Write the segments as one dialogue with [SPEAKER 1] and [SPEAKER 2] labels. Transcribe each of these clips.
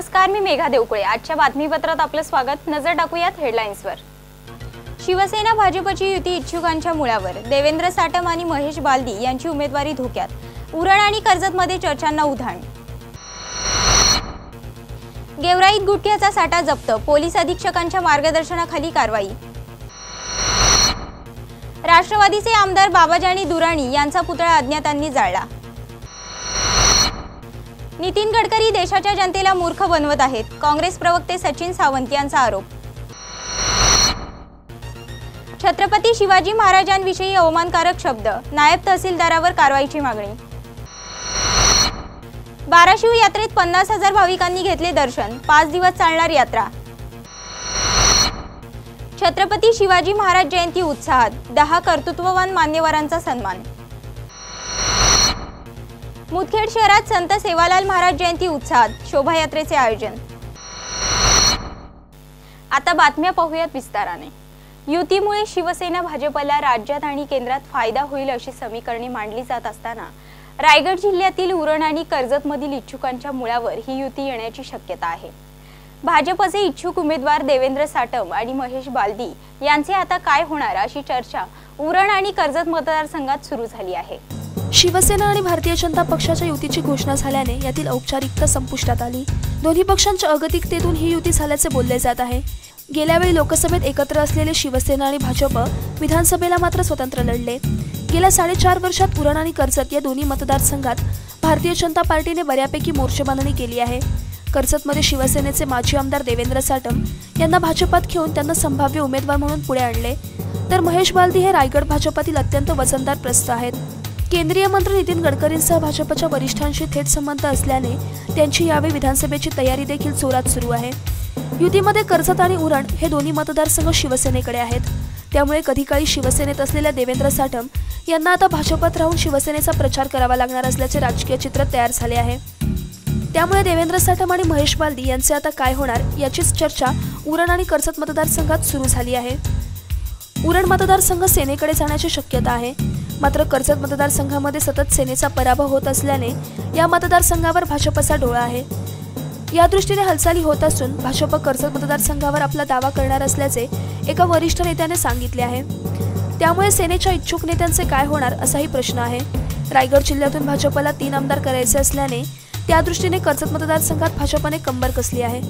[SPEAKER 1] नमस्कार मी मेघा देवकुळे. आजच्या बातमीपत्रात आपलं स्वागत. नजर टाकूयात हेडलाईन्सवर. शिवसेना भाजपची युती इच्छुकांच्या मुळावर. देवेंद्र साटम आणि महेश बालदी यांची उमेदवारी धोक्यात. उरण आणि कर्जतमध्ये चर्चांना उधाण. गेवराईत गुटख्याचा साठा जप्त. पोलीस अधीक्षकांच्या मार्गदर्शनाखाली कारवाई. राष्ट्रवादीचे आमदार बाबाजानी दुराणी यांचा पुतळा अज्ञातांनी जाळला. नितीन गडकरी देशाच्या जनतेला मूर्ख बनवत आहेत. काँग्रेस प्रवक्ते सचिन सावंत यांचा आरोप. छत्रपती शिवाजी महाराजांविषयी अवमानकारक शब्द. नायब तहसीलदारावर कारवाईची मागणी. बाराशिव यात्रेत पन्नास हजार भाविकांनी घेतले दर्शन. पाच दिवस चालणार यात्रा. छत्रपती शिवाजी महाराज जयंती उत्साहात. दहा कर्तृत्ववान मान्यवरांचा सन्मान. मुदखेड शहरात संत सेवालाल महाराज जयंती उत्साहात शोभायात्रेचे आयोजन. आता बातम्या पाहूयात विस्ताराने. युतीमुळे शिवसेना भाजपला राज्यात आणि केंद्रात फायदा होईल अशी समीकरणे मांडली जात असताना रायगड जिल्ह्यातील उरण आणि कर्जतमधील इच्छुकांच्या मुळावर ही युती येण्याची शक्यता आहे. भाजपचे इच्छुक उमेदवार देवेंद्र साटम आणि महेश बालदी यांचे आता काय होणार अशी चर्चा उरण आणि कर्जत मतदारसंघात सुरू झाली आहे.
[SPEAKER 2] शिवसेना आणि भारतीय जनता पक्षाच्या युतीची घोषणा झाल्याने यातील औपचारिकता संपुष्टात आली. दोन्ही पक्षांच्या अगतिकतेतून ही युती झाल्याचे बोलले जात आहे. गेल्यावेळी लोकसभेत एकत्र असलेले शिवसेना आणि भाजप विधानसभेला मात्र स्वतंत्र लढले. गेल्या साडेचार वर्षात उरण आणि कर्जत या दोन्ही मतदारसंघात भारतीय जनता पार्टीने बऱ्यापैकी मोर्चेबांधणी केली आहे. कर्जतमध्ये शिवसेनेचे माजी आमदार देवेंद्र साटम यांना भाजपात घेऊन त्यांना संभाव्य उमेदवार म्हणून पुढे आणले. तर महेश बालदी हे रायगड भाजपातील अत्यंत वजनदार प्रस्त आहेत. केंद्रीय मंत्री नितीन गडकरींसह भाजपच्या वरिष्ठांशी थेट संबंध असल्याने त्यांची यावेळी विधानसभेची तयारी देखील जोरात सुरू आहे. युतीमध्ये कर्जत आणि उरण हे दोन्ही मतदारसंघ शिवसेनेकडे आहेत. त्यामुळे कधी काळी शिवसेनेत असलेल्या देवेंद्र साठम यांना आता भाजपात राहून शिवसेनेचा प्रचार करावा लागणार असल्याचे राजकीय चित्र तयार झाले आहे. त्यामुळे देवेंद्र साठम आणि महेश बालदी यांचे आता काय होणार याचीच चर्चा उरण आणि कर्जत मतदारसंघात सुरू झाली आहे. उरण मतदारसंघ सेनेकडे जाण्याची शक्यता आहे. मात्र कर्जत मतदारसंघामध्ये सतत सेनेचा पराभव होत असल्याने या मतदारसंघावर भाजपचा डोळा आहे. या दृष्टीने हालचाली होत असून भाजप कर्जत मतदारसंघावर आपला दावा करणार असल्याचे एका वरिष्ठ नेत्याने सांगितले आहे. त्यामुळे सेनेच्या इच्छुक नेत्यांचे काय होणार असाही प्रश्न आहे. रायगड जिल्ह्यातून भाजपला तीन आमदार करायचे असल्याने त्या दृष्टीने कर्जत मतदारसंघात भाजपने कंबर कसली आहे.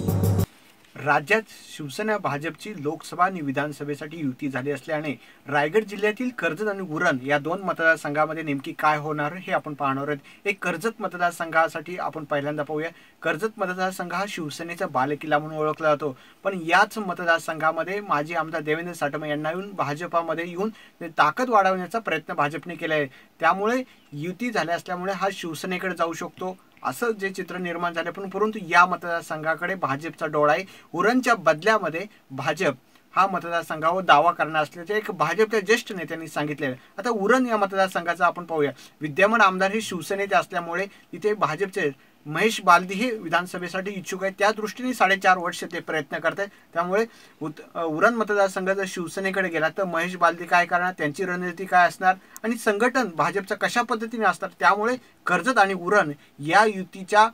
[SPEAKER 3] राज्यात शिवसेना भाजपची लोकसभा आणि विधानसभेसाठी युती झाली असल्याने रायगड जिल्ह्यातील कर्जत आणि उरण या दोन मतदारसंघामध्ये नेमकी काय होणार हे आपण पाहणार आहोत. एक कर्जत मतदारसंघासाठी आपण पहिल्यांदा पाहूया. कर्जत मतदारसंघ हा शिवसेनेचा बालेकिल्ला म्हणून ओळखला जातो. पण याच मतदारसंघामध्ये माजी आमदार देवेंद्र साटम यांना येऊन भाजपामध्ये येऊन ताकद वाढवण्याचा प्रयत्न भाजपने केला आहे त्यामुळे युती झाल्या असल्यामुळे हा शिवसेनेकडे जाऊ शकतो. असं जे चित्र निर्माण झाले पण परंतु या मतदारसंघाकडे भाजपचा डोळा आहे. उरणच्या बदल्यामध्ये भाजप हा मतदारसंघावर दावा करणार असल्याचे एक भाजपच्या ज्येष्ठ नेत्यांनी सांगितले आता उरण या मतदारसंघाचा आपण पाहूया. विद्यमान आमदार हे शिवसेनेचे असल्यामुळे तिथे भाजपचे महेश बालदी हे विधानसभेसाठी इच्छुक आहेत. त्या दृष्टीने साडेचार वर्ष ते प्रयत्न करत आहेत त्यामुळे उत उरण मतदारसंघ जर शिवसेनेकडे गेला तर महेश बालदी काय करणार? त्यांची रणनीती काय असणार? आणि संघटन भाजपचं कशा पद्धतीने असणार? त्यामुळे कर्जत आणि उरण या युतीच्या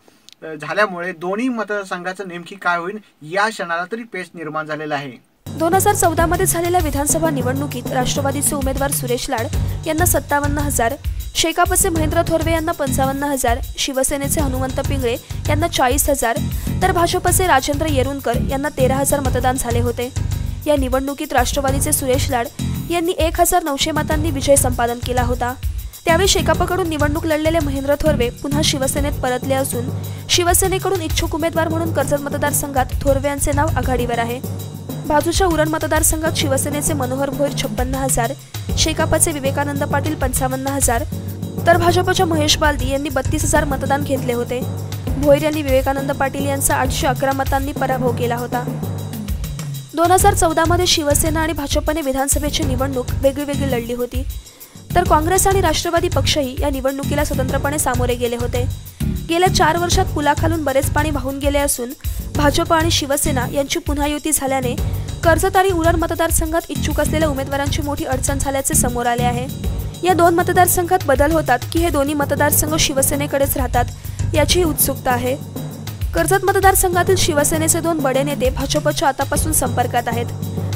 [SPEAKER 3] झाल्यामुळे दोन्ही मतदारसंघाचं नेमकी काय होईल या क्षणाला तरी पेच निर्माण झालेला आहे.
[SPEAKER 2] दोन हजार चौदा मध्ये झालेल्या विधानसभा निवडणुकीत राष्ट्रवादीचे उमेदवार सुरेश लाड यांना सत्तावन्न हजार शेकापचे महेंद्र थोरवे यांना पंचावन्न हजार शिवसेनेचे हनुमंत पिंगळे यांना चाळीस हजार तर भाजपचे राजेंद्र येरुणकर यांना तेरा हजार मतदान झाले होते. या निवडणुकीत राष्ट्रवादीचे सुरेश लाड यांनी एक हजार नऊशे मतांनी विजय संपादन केला होता. त्यावेळी शेकापकडून निवडणूक लढलेले महेंद्र थोरवे पुन्हा शिवसेनेत परतले असून शिवसेनेकडून इच्छुक उमेदवार म्हणून कर्जत मतदारसंघात थोरवे यांचे नाव आघाडीवर आहे. बाजूच्या उरण मतदारसंघात शिवसेनेचे मनोहर भोईर छप्पन्न हजार शेकापाचे विवेकानंद पाटील पंचावन्न हजार तर भाजपच्या महेश बालदी यांनी बत्तीस हजार मतदान घेतले होते. भोईर यांनी विवेकानंद पाटील यांचा आठशे अकरा मतांनी पराभव केला होता. दोन हजार चौदामध्ये शिवसेना आणि भाजपने विधानसभेची निवडणूक वेगळीवेगळी लढली होती. तर काँग्रेस आणि राष्ट्रवादी पक्षही या निवडणुकीला स्वतंत्रपणे सामोरे गेले होते. गेल्या चार वर्षात पुलाखालून बरेच पाणी वाहून गेले असून भाजप आणि शिवसेना यांची पुन्हा युती झाल्याने कर्जत आणि उरण मतदारसंघात इच्छुक असलेल्या उमेदवारांची मोठी अडचण झाल्याचे समोर आले आहे. या दोन मतदारसंघात बदल होतात की हे दोन्ही मतदारसंघ शिवसेनेकडेच राहतात याची उत्सुकता आहे. कर्जत मतदारसंघातील शिवसेनेचे दोन बडे नेते भाजपच्या आतापासून संपर्कात आहेत.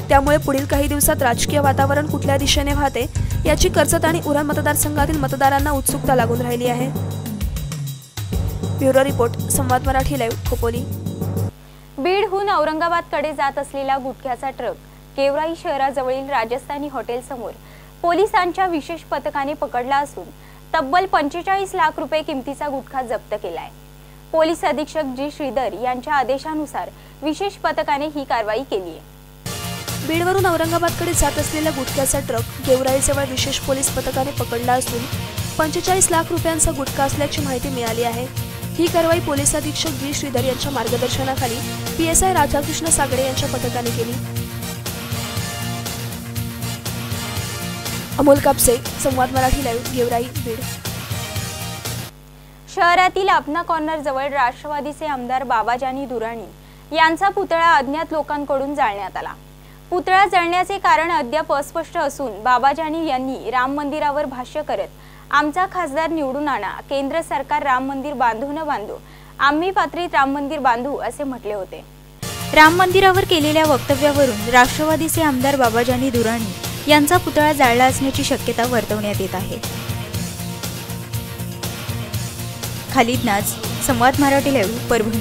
[SPEAKER 2] त्यामुळे पुढील काही दिवसात राजकीय वातावरण कुठल्या दिशेने वाहते याची कर्जत आणि उरण मतदारसंघातील मतदारांना उत्सुकता लागून राहिली आहे. ब्युरो रिपोर्ट संवाद मराठी लाईव्ह खोपोली.
[SPEAKER 1] बीडहून औरंगाबादकडे जात असलेला गुटख्याचा ट्रक केवराई शहराजवळील राजस्थानी हॉटेलसमोर पोलिसांच्या विशेष पथकाने पकडला असून तब्बल पंचेचाळीस लाख रुपये किमतीचा गुटखा जप्त केलाय. पोलीस अधीक्षक जी श्रीधर यांच्या आदेशानुसार विशेष पथकाने ही कारवाई केली आहे.
[SPEAKER 2] बीडवरून औरंगाबादकडे जात असलेला गुटख्याचा ट्रक गेवराईजवळ विशेष पोलीस पथकाने पकडला असून पंचेचाळीस लाख रुपयांचा गुटखा असल्याची माहिती मिळाली आहे. ही कारवाई पोलीस अधीक्षक जी श्रीधर यांच्या मार्गदर्शनाखाली P S I Radhakrishna Sagade यांच्या पथकाने केली. अमोल कापसे संवाद मराठी लाईव्ह गेवराई बीड.
[SPEAKER 1] शहरातील अपना कॉर्नर जवळ राष्ट्रवादीचे आमदार बाबाजानी दुराणी यांचा पुतळा अज्ञात लोकांकडून जाळण्यात आला. पुतळा जळण्याचे कारण अद्याप अस्पष्ट असून बाबाजानी यांनी राम मंदिरावर भाष्य करत आमचा खासदार निवडून आणा केंद्र सरकार राम मंदिर बांधू न बांधू आम्ही पात्रीत राम मंदिर बांधू असे म्हटले होते.
[SPEAKER 4] राम मंदिरावर केलेल्या वक्तव्यावरून राष्ट्रवादीचे आमदार बाबाजानी दुराणी यांचा पुतळा जाळला असण्याची शक्यता वर्तवण्यात येत आहे. खालिद नाज संवाद मराठी लाईव्ह परभणी.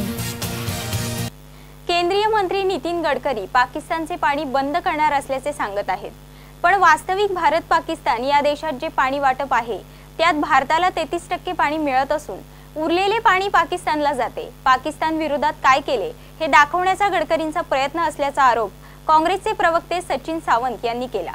[SPEAKER 1] केंद्रीय मंत्री नितीन गडकरी पाकिस्तानचे पाणी बंद करणार असल्याचे सांगत आहेत. पण वास्तविक भारत पाकिस्तान या देशात जे पाणी वाटप आहे त्यात भारताला तेहतीस टक्के पाणी मिळत असून उरलेले पाणी पाकिस्तानला जाते. पाकिस्तान विरोधात काय केले हे दाखवण्याचा गडकरींचा प्रयत्न असल्याचा आरोप काँग्रेसचे प्रवक्ते सचिन सावंत यांनी केला.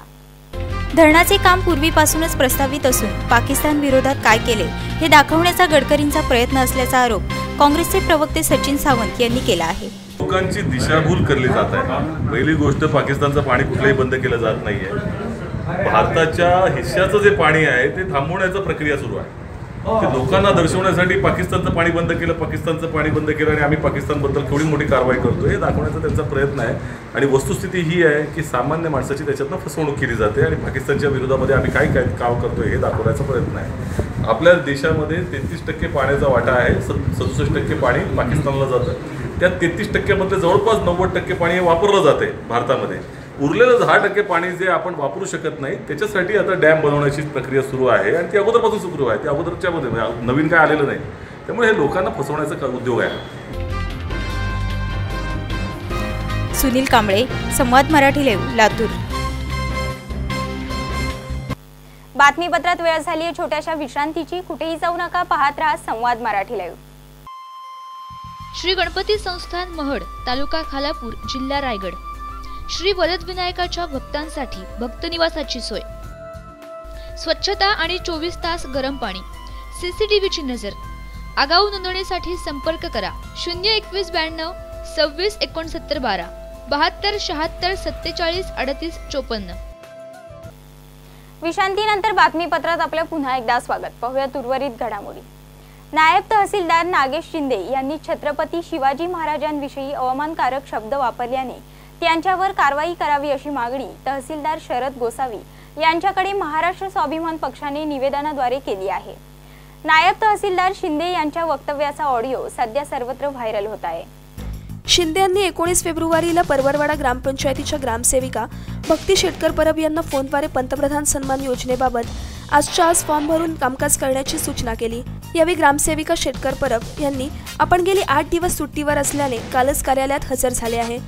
[SPEAKER 4] धरणाचे काम पूर्वीपासूनच प्रस्तावित असून पाकिस्तान विरोधात काय केले हे दाखवण्याचा गडकरींचा प्रयत्न असल्याचा आरोप काँग्रेसचे प्रवक्ते सचिन सावंत यांनी केला आहे.
[SPEAKER 5] लोकांची दिशाभूल करली जात आहे. पहिली गोष्ट पाकिस्तानचं पाणी कुठलंही बंद केलं जात नाहीये. भारताच्या हिश्श्याचं जे पाणी आहे ते थांबवण्याचा प्रक्रिया सुरू आहे. ते लोकांना दर्शवण्यासाठी पाकिस्तानचं पाणी बंद केलं पाकिस्तानचं पाणी बंद केलं आणि आम्ही पाकिस्तानबद्दल केवढी मोठी कारवाई करतो हे दाखवण्याचा त्यांचा प्रयत्न आहे. आणि वस्तुस्थिती ही आहे की सामान्य माणसाची त्याच्यातनं फसवणूक केली जाते आणि पाकिस्तानच्या विरोधामध्ये आम्ही काय काय काम करतोय हे दाखवण्याचा प्रयत्न आहे. आपल्या देशामध्ये तेहतीस टक्के पाण्याचा वाटा आहे सदुसष्ट टक्के पाणी पाकिस्तानला जातं. त्या तेहतीस टक्क्यामध्ये जवळपास नव्वद टक्के पाणी हे वापरलं जाते भारतामध्ये. उरलेलं दहा टक्के पाणी जे आपण वापरू शकत नाही त्याच्यासाठी आता डॅम बनवण्याची प्रक्रिया सुरू आहे आणि ती अगोदरपासून सुरू आहे. ते अगोदरच्या मध्ये म्हणजे नवीन काय आलेलं नाही. त्यामुळे हे लोकांना फसवण्याचा का- उद्योग आहे?
[SPEAKER 4] सुनील कांबळे संवाद मराठी लातूर.
[SPEAKER 1] बातमीपत्रात वेळ झाली आहे छोट्याशा विश्रांतीची. कुठेही जाऊ नका पाहत राहा संवाद मराठी लाईव्ह
[SPEAKER 6] श्री गणपती संस्थान महड तालुका खालापूर जिल्हा रायगड. श्री वरदविनायकाच्या भक्तांसाठी भक्त निवासाची सोय. स्वच्छता आणि चोवीस तास गरम पाणी. सीसीटीव्हीची नजर. आगाऊ नोंदणीसाठी संपर्क करा. शून्य एकवीस ब्याण्णव सव्वीस एकोणसत्तर बारा. बहात्तर शहात्तर सत्तेचाळीस अडतीस चोपन्न.
[SPEAKER 1] विश्रांतीनंतर बातमीपत्रात आपलं पुन्हा एकदा स्वागत. पाहूयात उर्वरित घडामोडी. नायब तहसीलदार नागेश शिंदे यांनी छत्रपती शिवाजी महाराजांविषयी अवमानकारक शब्द वापरल्याने त्यांच्यावर कारवाई करावी अशी मागणी तहसीलदार शरद गोसावी यांच्याकडे महाराष्ट्र स्वाभिमान पक्षाने निवेदनाद्वारे केली आहे. नायब तहसीलदार शिंदे यांच्या वक्तव्याचा ऑडिओ सध्या सर्वत्र व्हायरल होत आहे.
[SPEAKER 2] शिंदे यांनी एकोणीस फेब्रुवारीला परवरवाडा ग्रामपंचायतीच्या ग्रामसेविका भक्ती शेटकर परब यांना फोनद्वारे पंतप्रधान सन्मान योजनेबाबत आजच्या आज फॉर्म भरून कामकाज करण्याची सूचना केली. यावेळी ग्रामसेविका शेटकर परब यांनी आपण गेली आठ दिवस सुट्टीवर असल्याने कालच कार्यालयात हजर झाले आहे.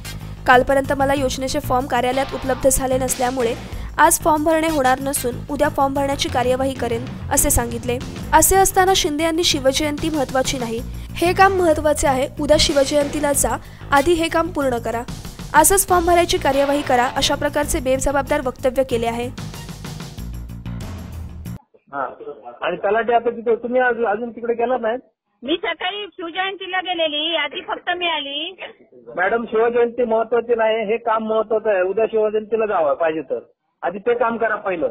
[SPEAKER 2] कालपर्यंत मला योजनेचे फॉर्म कार्यालयात उपलब्ध झाले नसल्यामुळे आज फॉर्म भरणे होणार नसून उद्या फॉर्म भरण्याची कार्यवाही करेन असे सांगितले. असे असताना शिंदे यांनी शिवजयंती महत्वाची नाही. हे काम महत्त्वाचे आहे. उद्या शिवजयंतीला जा. आधी हे काम पूर्ण करा. आजच फॉर्म भरायची कार्यवाही करा अशा प्रकारचे बेजबाबदार वक्तव्य केले आहे.
[SPEAKER 7] आणि तलाठी आता तिथे तुम्ही अजून तिकडे गेलात नाही?
[SPEAKER 8] मी सकाळी शिवजयंतीला गेलेली. यादी फक्त मिळाली
[SPEAKER 7] मॅडम शिवजयंती महत्वाची नाही हे काम महत्वाचं आहे. उद्या शिवजयंतीला जावं पाहिजे तर. आधी ते काम करा पहिलं.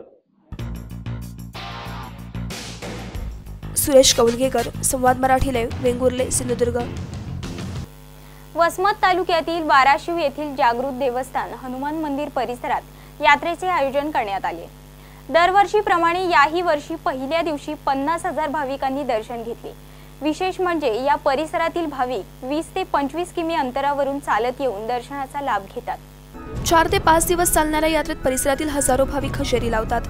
[SPEAKER 2] सुरेश कौलगेकर संवाद मराठी लाईव्ह वेंगुर्ले सिंधुदुर्ग.
[SPEAKER 1] वसमत तालुक्यातील बाराशिव येथील जागृत देवस्थान हनुमान मंदिर परिसरात यात्रेचे आयोजन करण्यात आले. दरवर्षीप्रमाणे याही वर्षी पहिल्या दिवशी पन्नास हजार भाविकांनी दर्शन घेतले. विशेष म्हणजे या परिसरातील भाविक वीस ते पंचवीस किमी अंतरावरून चालत येऊन दर्शनाचा लाभ घेतात.
[SPEAKER 2] चार ते पाच दिवस चालणाऱ्या यात्रेत परिसरातील हजारो भाविक हजेरी लावतात.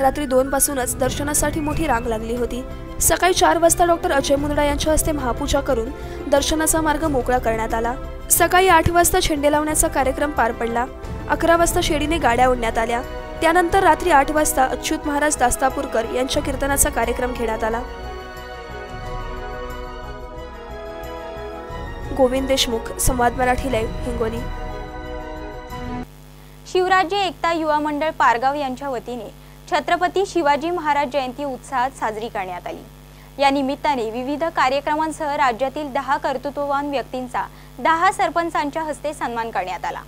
[SPEAKER 2] रात्री दोन पासूनच दर्शनासाठी मोठी रांग लागली होती. सकाळी चार वाजता डॉक्टर अजय मुंदडा यांच्या हस्ते महापूजा करून दर्शनाचा मार्ग मोकळा करण्यात आला. सकाळी आठ वाजता झेंडे लावण्याचा कार्यक्रम पार पडला. अकरा वाजता शेडीने गाड्या ओढण्यात आल्या. त्यानंतर रात्री आठ वाजता अच्युत महाराज दास्तापूरकर यांच्या कीर्तनाचा कार्यक्रम घेण्यात आला. गोविंद देशमुख संवाद मराठी लाईव्ह हिंगोली.
[SPEAKER 1] शिवराज्य एकता युवा मंडळ पारगाव यांच्या वतीने छत्रपती शिवाजी महाराज जयंती उत्साहात साजरी करण्यात आली. या निमित्ताने विविध कार्यक्रमांसह राज्यातील दहा कर्तृत्ववान व्यक्तींचा दहा सरपंचांच्या हस्ते सन्मान करण्यात आला.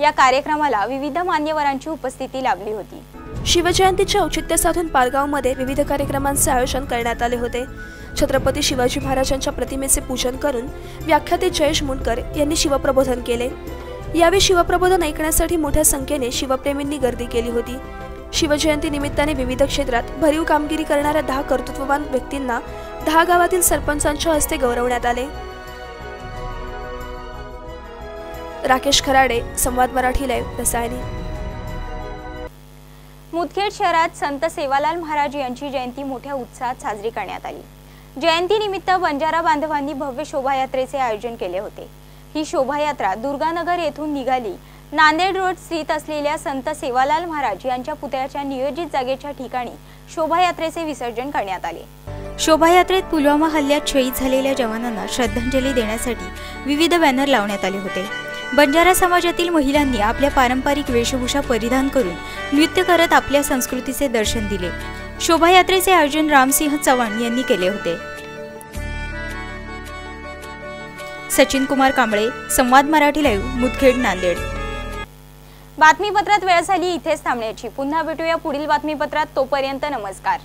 [SPEAKER 1] या कार्यक्रमाला विविध मान्यवरांची उपस्थिती लाभली होती.
[SPEAKER 2] शिवजयंतीचे औचित्य साधून पारगावमध्ये विविध कार्यक्रमांचे आयोजन करण्यात आले होते. छत्रपती शिवाजी महाराजांच्या प्रतिमेचे पूजन करून व्याख्याते जयेश मुंडकर यांनी शिवप्रबोधन केले. यावेळी शिवप्रबोधन ऐकण्यासाठी मोठ्या संख्येने शिवप्रेमींनी गर्दी केली होती. शिवजयंती निमित्ताने विविध क्षेत्रात भरीव कामगिरी करणाऱ्या दहा कर्तृत्ववान व्यक्तींना दहा गावातील सरपंचांच्या हस्ते गौरवण्यात आले. राकेश खराडे संवाद मराठी लाईव्ह रसायनी.
[SPEAKER 1] मुदखेड शहरात संत सेवालाल महाराज यांची जयंती मोठ्या उत्साहात साजरी करण्यात आली. जयंतीनिमित्त बंजारा बांधवांनी भव्य शोभायात्रेचे आयोजन केले होते. ही शोभायात्रा दुर्गानगर येथून निघाली. नांदेड रोड स्थित असलेल्या संत सेवालाल महाराज यांच्या पुतळ्याच्या नियोजित जागेच्या ठिकाणी शोभायात्रेचे विसर्जन करण्यात आले.
[SPEAKER 4] शोभायात्रेत पुलवामा हल्ल्यात शहीद झालेल्या जवानांना श्रद्धांजली देण्यासाठी विविध बॅनर लावण्यात आले होते. बंजारा समाजातील महिलांनी आपल्या पारंपरिक वेशभूषा परिधान करून नृत्य करत आपल्या संस्कृतीचे दर्शन दिले. शोभायात्रेचे आयोजन रामसिंह चव्हाण यांनी केले होते. सचिन कुमार कांबळे संवाद मराठी लाईव्ह मुदखेड नांदेड.
[SPEAKER 1] बातमीपत्रात वेळ झाली इथेच थांबण्याची. पुन्हा भेटूया पुढील बातमीपत्रात. तोपर्यंत नमस्कार.